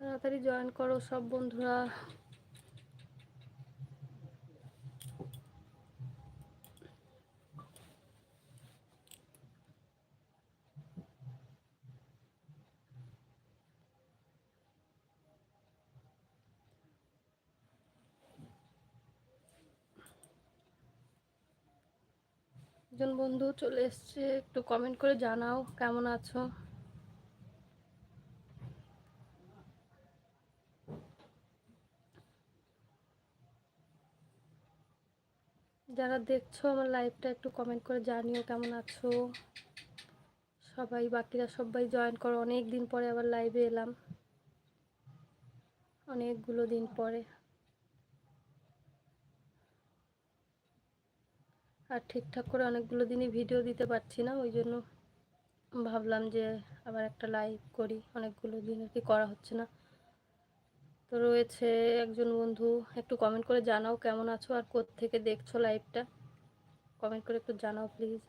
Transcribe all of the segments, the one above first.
তাড়াতাড়ি জয়েন করো সব বন্ধুরা। একজন বন্ধু চলে এসছে, একটু কমেন্ট করে জানাও কেমন আছো। যারা দেখছ আমার লাইভটা একটু কমেন্ট করে জানিও কেমন আছো? সবাই বাকিরা সবাই জয়েন করো। অনেক দিন পরে আবার লাইভে এলাম। অনেকগুলো দিন পরে। আর ঠিকঠাক করে অনেকগুলো দিনই ভিডিও দিতে পারছি না, ওই জন্য ভাবলাম যে আবার একটা লাইভ করি। অনেকগুলো দিন আর কি করা হচ্ছে না। তো রয়েছে একজন বন্ধু, একটু কমেন্ট করে জানাও কেমন আছো আর থেকে দেখছ লাইভটা কমেন্ট করে একটু জানাও প্লিজ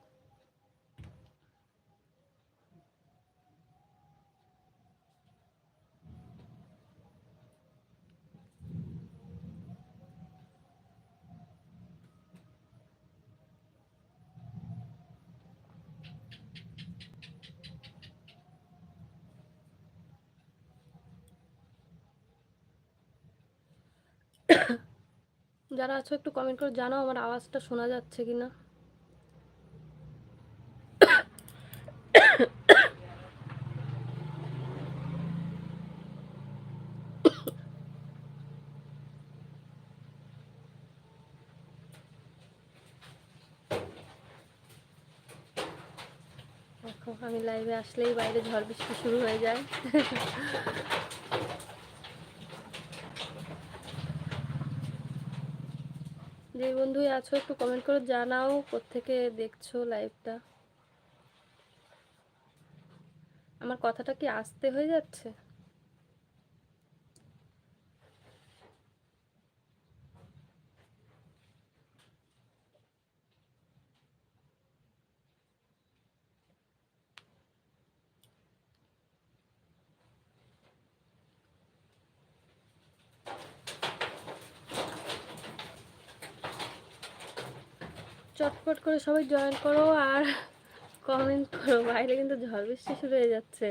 যারা আছো একটু কমেন্ট করে জানাও আমার আওয়াজটা শোনা যাচ্ছে কি না আমি লাইভে আসলেই বাইরে ঝড় বৃষ্টি শুরু হয়ে যায়। যে বন্ধুই আছো, একটু কমেন্ট করে জানাও কোথেকে দেখছ লাইভটা আমার কথাটা কি আসতে হয়ে যাচ্ছে চটপট করে সবাই জয়েন করো আর কমেন্ট করো। বাইরে কিন্তু ঝড় বৃষ্টি শুরু হয়ে যাচ্ছে।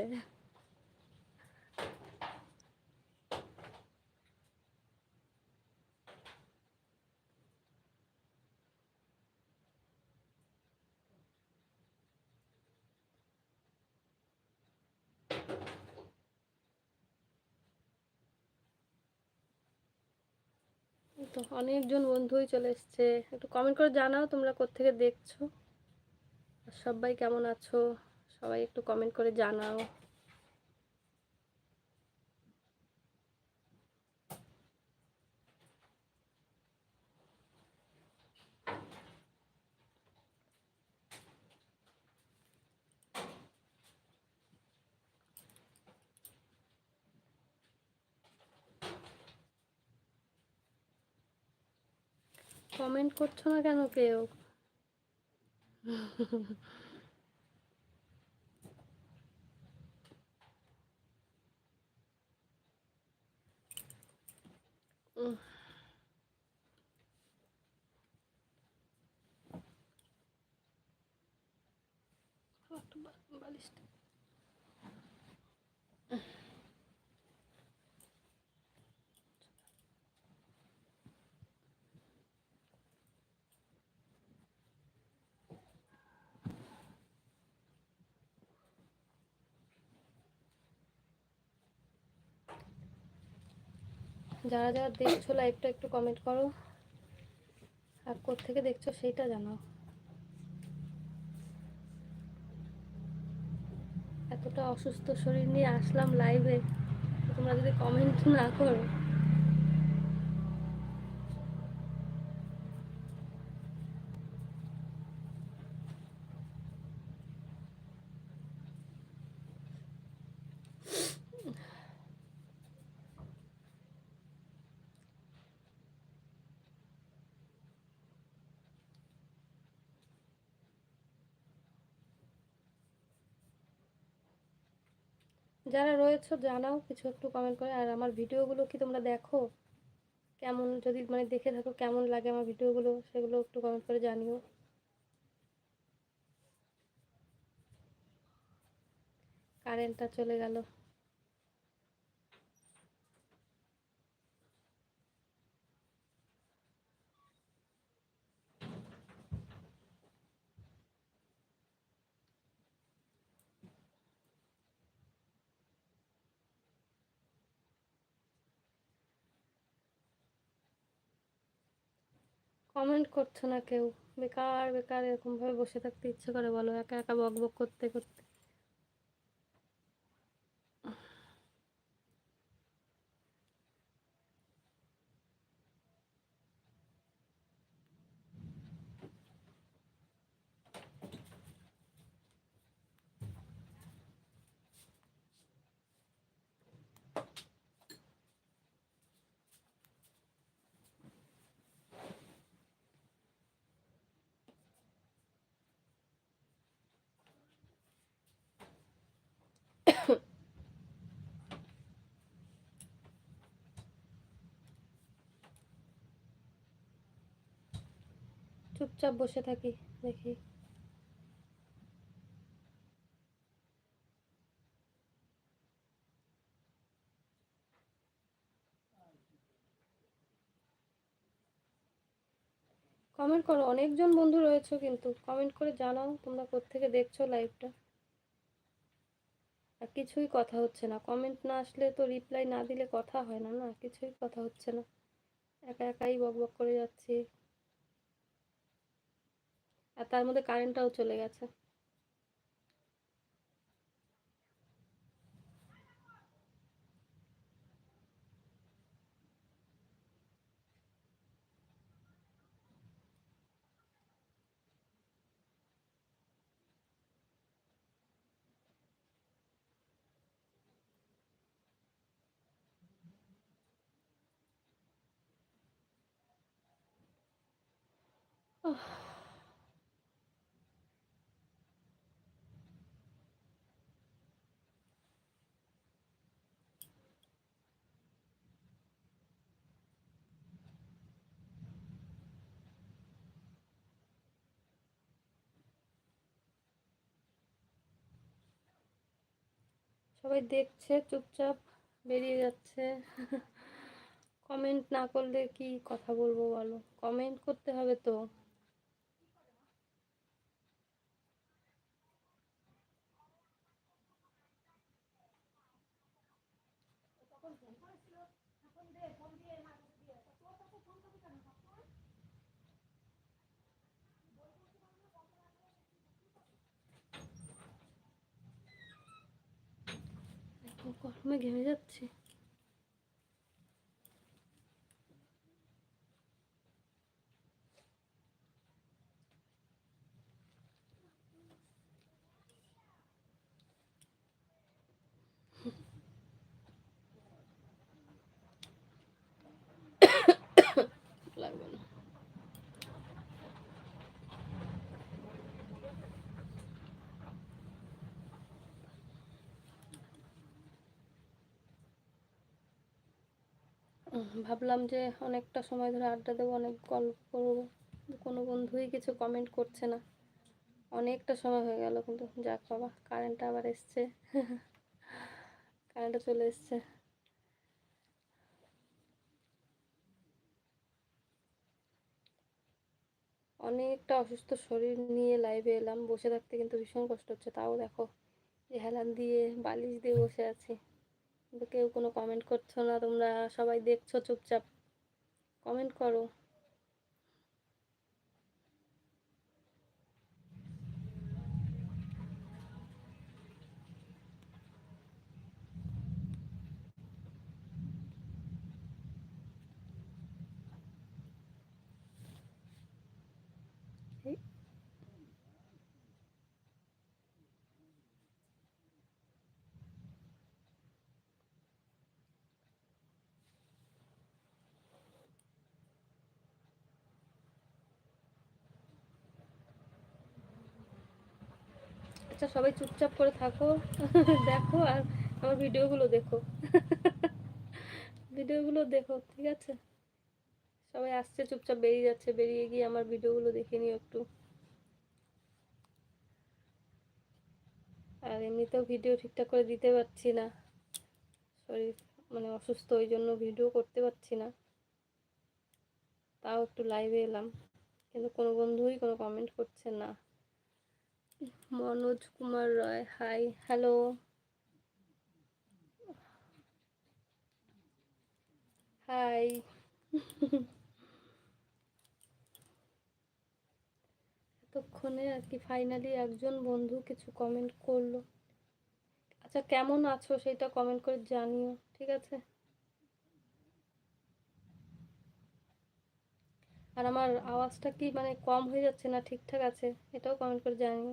তো অনেকজন বন্ধুই চলে এসছে। একটু কমেন্ট করে জানাও তোমরা কোথেকে দেখছ। সবাই কেমন আছো? সবাই একটু কমেন্ট করে জানাও। কমেন্ট করছ না কেন কেউ বালিশটা যারা যারা দেখছ লাইভটা একটু কমেন্ট করো। আর থেকে দেখছ সেইটা জানাও। এতটা অসুস্থ শরীর নিয়ে আসলাম লাইভে তোমরা যদি কমেন্ট না করো। যারা রয়েছো, জানাও, কিছু একটু কমেন্ট করে। আর আমার ভিডিওগুলো কি তোমরা দেখো? কেমন, যদি মানে দেখে থাকো, কেমন লাগে আমার ভিডিওগুলো, সেগুলো একটু কমেন্ট করে জানিও। কারেন্টটা চলে গেল। কমেন্ট করছ না কেউ? বেকার বেকার, এরকমভাবে বসে থাকতে ইচ্ছে করে বলো। একা একা বক বক করতে করতে। চুপচাপ বসে থাকি, দেখি। কমেন্ট করো, অনেকজন বন্ধু রয়েছে কিন্তু কমেন্ট করে জানাও তোমরা কোত্থেকে দেখছ লাইভটা আর কিছুই কথা হচ্ছে না কমেন্ট না আসলে তো রিপ্লাই না দিলে কথা হয় না না, কিছুই কথা হচ্ছে না। একা একাই বক বক করে যাচ্ছি। আর তার মধ্যে কারেন্টটাও চলে গেছে। সবাই দেখছে, চুপচাপ বেরিয়ে যাচ্ছে। কমেন্ট না করলে কি কথা বলব বলো? কমেন্ট করতে হবে তো। ঘেমে যাচ্ছি লাগবে না উম, ভাবলাম যে অনেকটা সময় ধরে আড্ডা দেবো, অনেক গল্প করব। কোনো বন্ধুই কিছু কমেন্ট করছে না। অনেকটা সময় হয়ে গেল কিন্তু, যাক বাবা কারেন্টটা আবার এসছে। কারেন্টটা চলে এসছে। অনেকটা অসুস্থ শরীর নিয়ে লাইভে এলাম, বসে থাকতে কিন্তু ভীষণ কষ্ট হচ্ছে। তাও দেখো যে হেলান দিয়ে বালিশ দিয়ে বসে আছি। কেউ কোনো কমেন্ট করছ না তোমরা সবাই দেখছ চুপচাপ। কমেন্ট করো এই আচ্ছা সবাই চুপচাপ করে থাকো। দেখো আর আমার ভিডিওগুলো দেখো। ভিডিওগুলো দেখো, ঠিক আছে? সবাই আসছে, চুপচাপ বেরিয়ে যাচ্ছে। বেরিয়ে গিয়ে আমার ভিডিওগুলো দেখে নিও একটু। আর এমনিতেও ভিডিও ঠিকঠাক করে দিতে পারছি না। শরীর মানে অসুস্থ, ওই জন্য ভিডিও করতে পারছি না। তাও একটু লাইভে এলাম। কিন্তু কোনো বন্ধুই কোনো কমেন্ট করছে না। Manoj Kumar Roy hi hello hi এতক্ষণে আর কি ফাইনালি একজন বন্ধু কিছু কমেন্ট করল। আচ্ছা কেমন আছো সেটা কমেন্ট করে জানিও, ঠিক আছে? আর আমার আওয়াজটা কি মানে কম হয়ে যাচ্ছে না ঠিকঠাক আছে, এটাও কমেন্ট করে জানিও।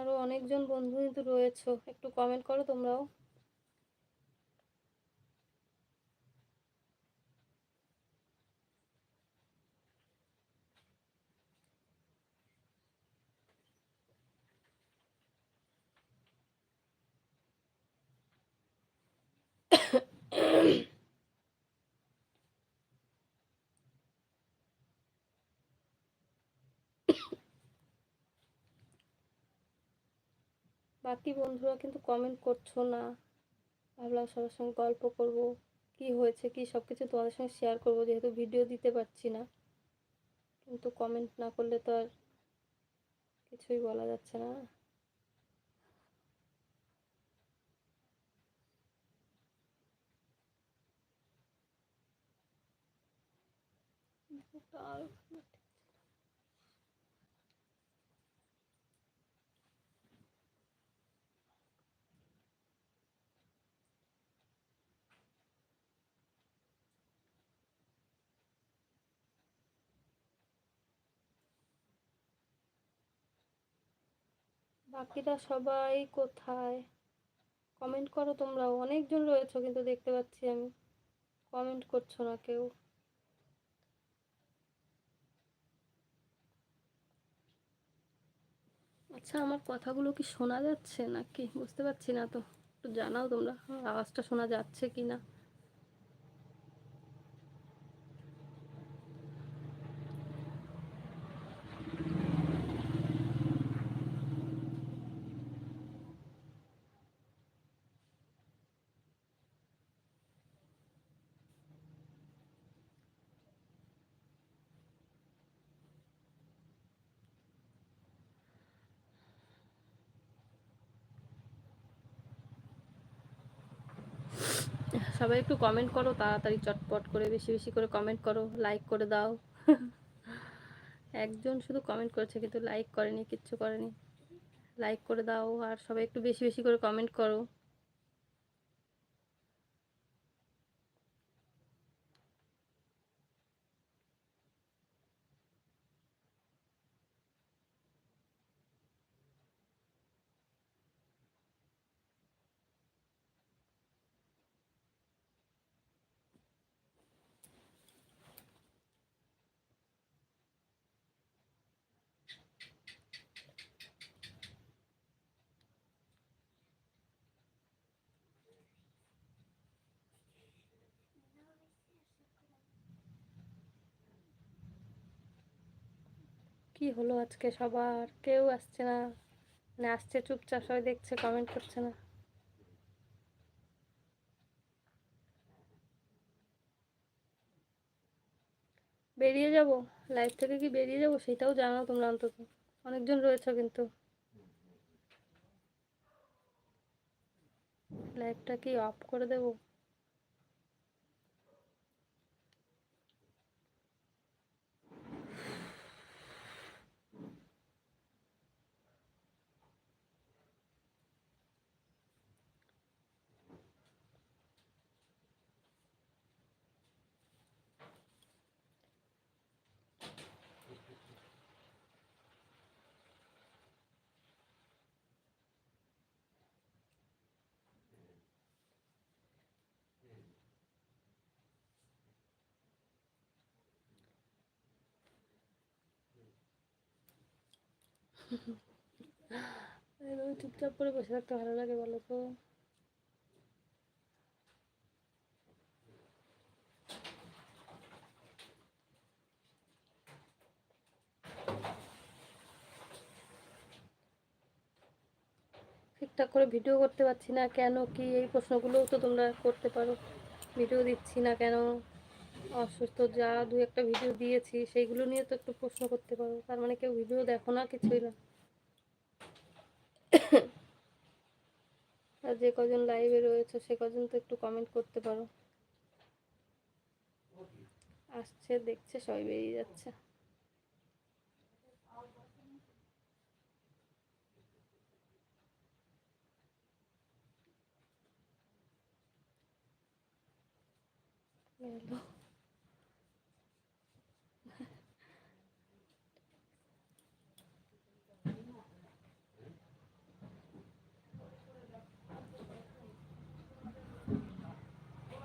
আরও অনেকজন বন্ধু কিন্তু রয়েছে। একটু কমেন্ট করো তোমরাও। বাকি বন্ধুরা কিন্তু কমেন্ট করছ না। ভাবলাম সবার সঙ্গে গল্প করব, কি হয়েছে, কি সব কিছু তোমাদের সঙ্গে শেয়ার করব, যেহেতু ভিডিও দিতে পারছি না। কিন্তু কমেন্ট না করলে তো আর কিছুই বলা যাচ্ছে না। আর বাকিরা সবাই কোথায়? কমেন্ট করো তোমরাও। অনেকজন রয়েছো কিন্তু দেখতে পাচ্ছি আমি। কমেন্ট করছ না কেউ। আচ্ছা আমার কথাগুলো কি শোনা যাচ্ছে নাকি? বুঝতে পারছি না তো। একটু জানাও তোমরা। আওয়াজটা শোনা যাচ্ছে কি না সবাই একটু কমেন্ট করো, তাড়াতাড়ি চটপট করে, বেশি বেশি করে কমেন্ট করো লাইক করে দাও। একজন শুধু কমেন্ট করেছে, কিন্তু লাইক করেনি, কিচ্ছু করেনি। লাইক করে দাও, আর সবাই একটু বেশি বেশি করে কমেন্ট করো। কি হলো আজকে? সবার কেউ আসছে না। মানে আসছে চুপচাপ, সবাই দেখছে কমেন্ট করছে না। বেরিয়ে যাব? লাইভ থেকে কি বেরিয়ে যাব? সেটাও জানাও তোমরা অন্তত। অনেকজন রয়েছে কিন্তু। লাইভটা কি অফ করে দেবো? চুপচাপ করে বসে থাকতে ভালো লাগে বলো তো। ঠিকঠাক করে ভিডিও করতে পারছি না কেন, কি এই প্রশ্নগুলোও তো তোমরা করতে পারো। ভিডিও দিচ্ছি না কেন? অসুস্থ যা দু একটা ভিডিও দিয়েছি, সেইগুলো নিয়ে তো একটু প্রশ্ন করতে পারো। তার মানে কেউ ভিডিও দেখো না, কিছুই না। আর যে কজন লাইভে রয়েছে, সে কজন তো একটু কমেন্ট করতে পারো। আসছে, দেখছে, সবাই বেরিয়ে যাচ্ছে। গেল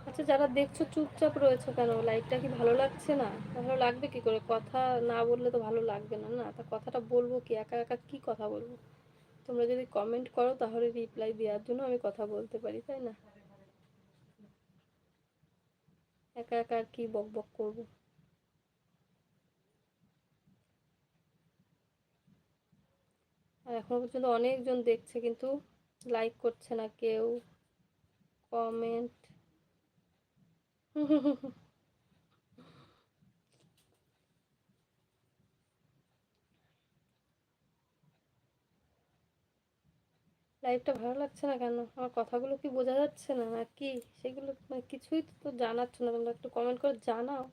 আচ্ছা যারা দেখছ চুপচাপ রয়েছে কেন? লাইটটা কি ভালো লাগছে না? ভালো লাগবে কি করে? কথা না বললে তো ভালো লাগবে না না? তা কথাটা বলব কি? একা একা কি কথা বলব? তোমরা যদি কমেন্ট করো তাহলে রিপ্লাই দেওয়ার জন্য আমি কথা বলতে পারি, তাই না? একা একা কি বক বক করব? আর এখনও পর্যন্ত অনেকজন দেখছে কিন্তু লাইক করছে না কেউ। কমেন্ট লাইভটা ভালো লাগছে না কেন? আমার কথাগুলো কি বোঝা যাচ্ছে না? না কি? সেগুলো কিছুই তো জানাচ্ছ না। তোমরা একটু কমেন্ট করে জানাও।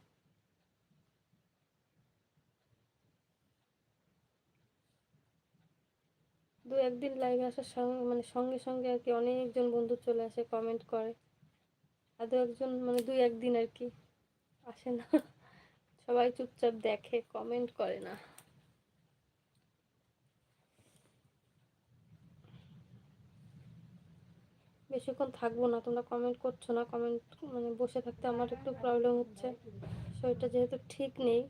দু একদিন লাইভে আসার সঙ্গে মানে সঙ্গে সঙ্গে আর কি অনেকজন বন্ধু চলে আসে কমেন্ট করে। আর দু একজন মানে দুই একদিন আর কি আসে না। সবাই চুপচাপ দেখে কমেন্ট করে না। বেশিক্ষণ থাকব না, তোমরা কমেন্ট করছ না কমেন্ট মানে বসে থাকতে আমার একটু প্রবলেম হচ্ছে। শরীরটা যেহেতু ঠিক নেই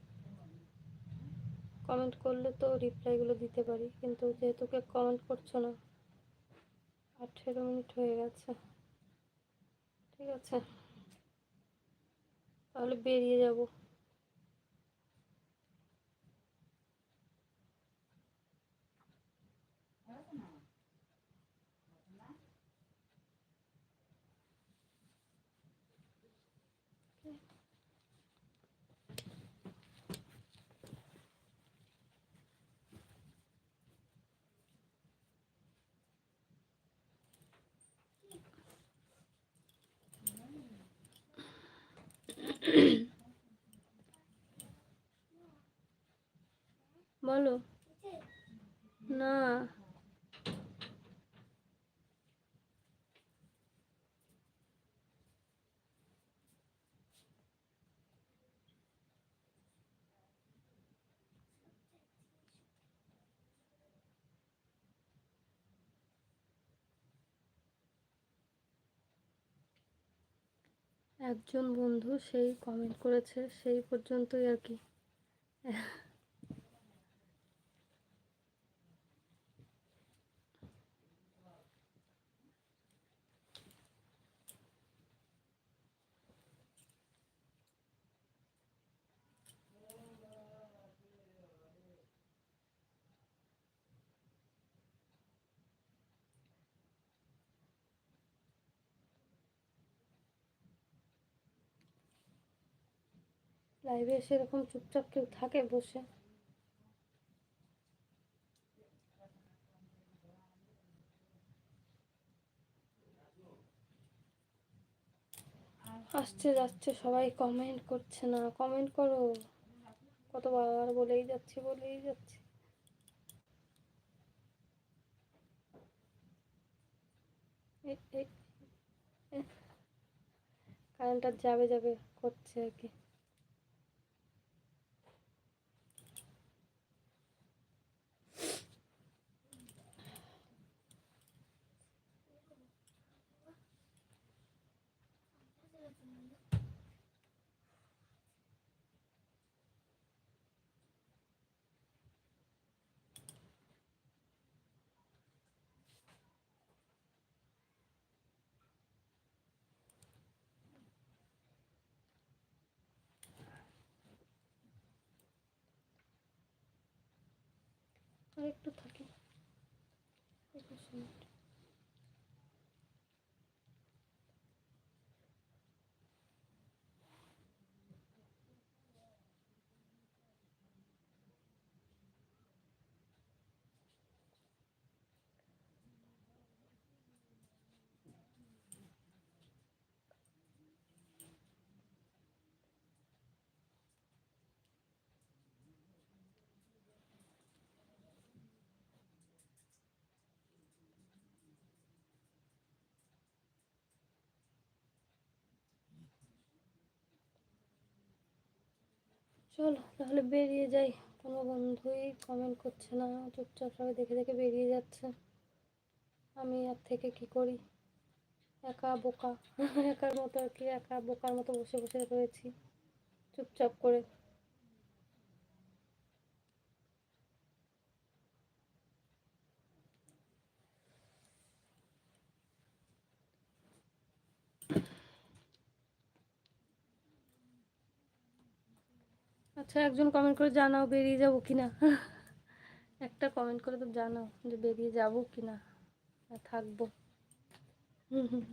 কমেন্ট করলে তো রিপ্লাইগুলো দিতে পারি, কিন্তু যেহেতু কেউ কমেন্ট করছ না, আঠেরো মিনিট হয়ে গেছে। ঠিক আছে। তাহলে বেরিয়ে যাব। বলো। না। একজন বন্ধু সেই কমেন্ট করেছে সেই পর্যন্তই আর কি। লাইভে এরকম চুপচাপ কেউ থাকে বসে? আসছে, যাচ্ছে, সবাই কমেন্ট করছে না। কমেন্ট করো। কতবার বলেই যাচ্ছি বলেই যাচ্ছি। কারেন্টটা যাবে যাবে, করছে আর কি। আর একটু থাকি চলো, তাহলে বেরিয়ে যাই। কোনো বন্ধুই কমেন্ট করছে না, চুপচাপ সবাই দেখে দেখে বেরিয়ে যাচ্ছে। আমি আর থেকে কি করি? একা বোকা, একার মতো আর কি, একা বোকার মতো বসে বসে রয়েছি। চুপচাপ করে আচ্ছা একজন কমেন্ট করে জানাও বেরিয়ে যাব কি না একটা কমেন্ট করে তো জানাও যে বেরিয়ে যাব কি না থাকব। হুম হুম।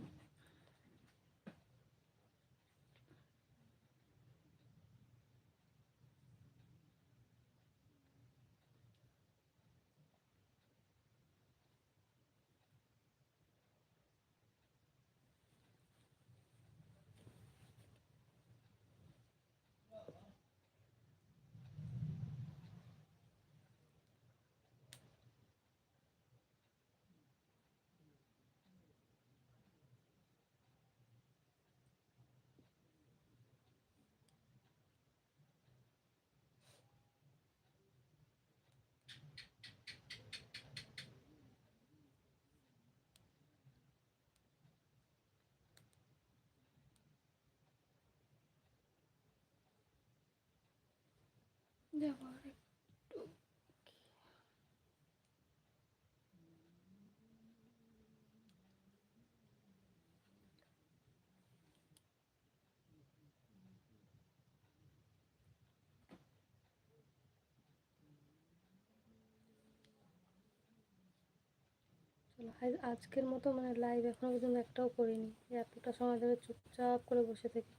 আজ- আজকের মতো মানে লাইভ এখনও পর্যন্ত একটাও করিনি। এতটা সময় ধরে চুপচাপ করে বসে থেকে।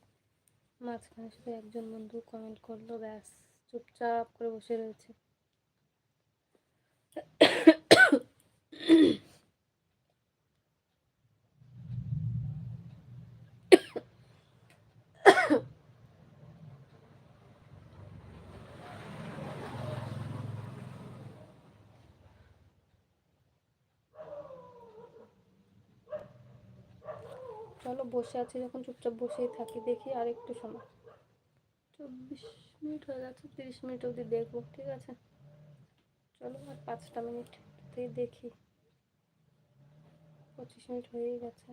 মাঝখানে শুধু একজন বন্ধু কমেন্ট করল, ব্যাস। চুপচাপ করে বসে রয়েছে। চলো বসে আছি, যখন চুপচাপ বসেই থাকি, দেখি আর একটু সময়। চব্বিশ মিনিট হয়ে গেছে তিরিশ মিনিট অবধি দেখব, ঠিক আছে? চলো আর পাঁচটা মিনিট দেখি। পঁচিশ মিনিট হয়েই গেছে।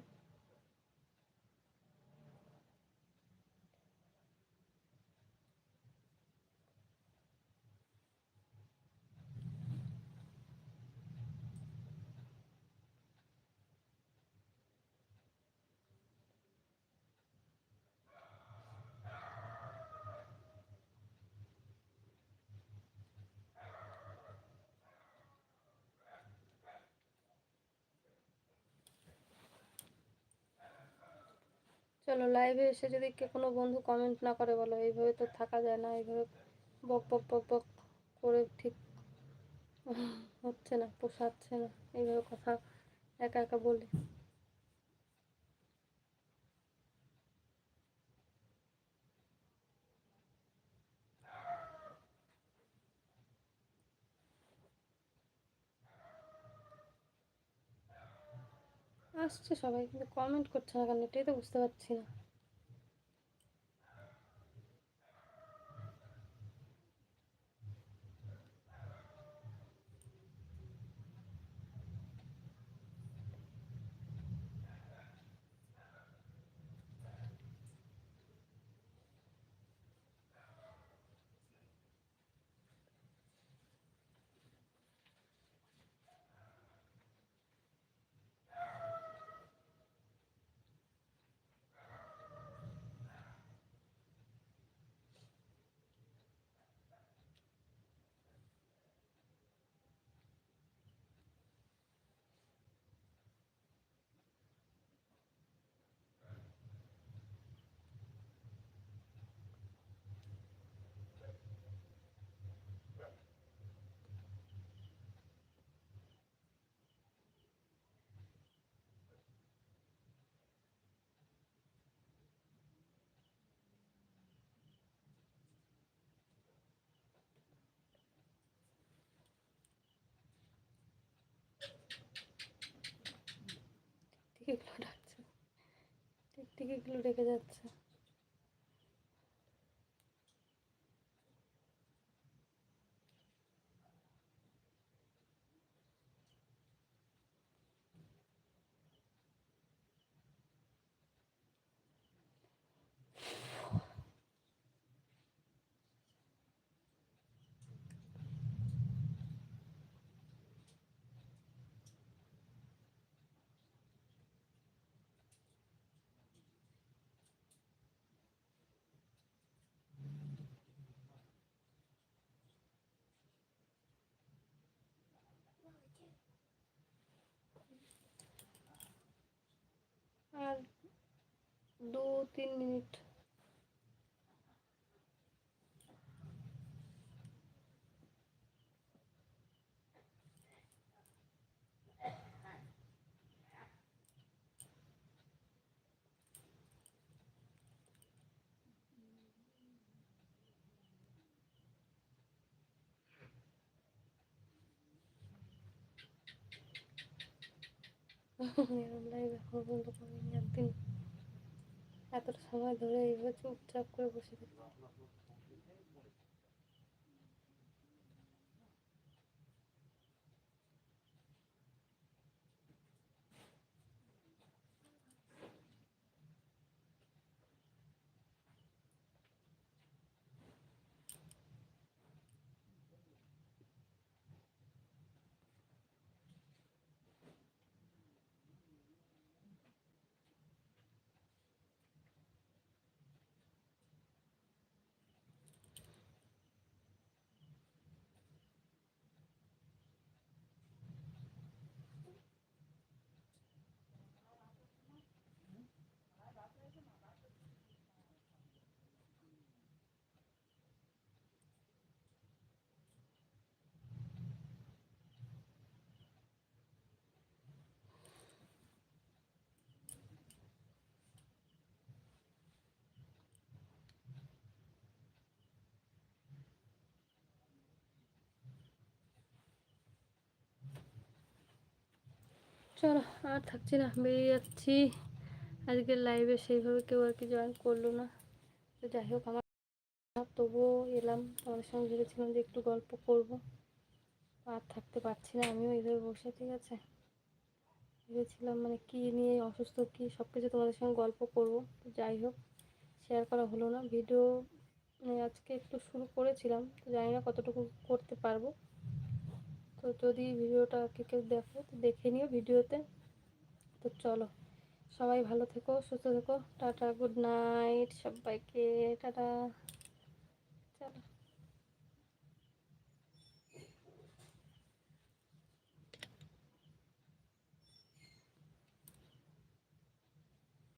চলো লাইভে এসে যদি কে কোনো বন্ধু কমেন্ট না করে বলো, এইভাবে তো থাকা যায় না, এইভাবে বক বক বক বক করে ঠিক হচ্ছে না, পোষাচ্ছে না। এইভাবে কথা একা একা বলে। আসছে সবাই কিন্তু কমেন্ট করছে না কেন এটাই তো বুঝতে পারছি না। এগুলো ডাকছে টিকটিকিগুলো ডেকে যাচ্ছে। আর দু তিন মিনিট একদিন। এতটা সময় ধরে এইভাবে চুপচাপ করে বসে থাকি। চলো, আর থাকছি না, বেরিয়ে যাচ্ছি। আজকের লাইভে সেইভাবে কেউ আর কি জয়েন করল না। তো যাই হোক, আমার তবুও এলাম, তোমাদের সঙ্গে ভেবেছিলাম যে একটু গল্প করব। আর থাকতে পারছি না, আমিও এইভাবে বসে, ঠিক আছে? ভেবেছিলাম মানে কী নিয়ে, অসুস্থ কী সব কিছু তোমাদের সঙ্গে গল্প করব। তো যাই হোক শেয়ার করা হলো না। ভিডিও মানে আজকে একটু শুরু করেছিলাম, তো জানি না কতটুকু করতে পারব। তো যদি ভিডিওটা কে কেউ দেখো, তো দেখে নিও ভিডিওতে। তো চলো, সবাই ভালো থেকো, সুস্থ থেকো, টাটা, গুড নাইট সবাইকে, টাটা।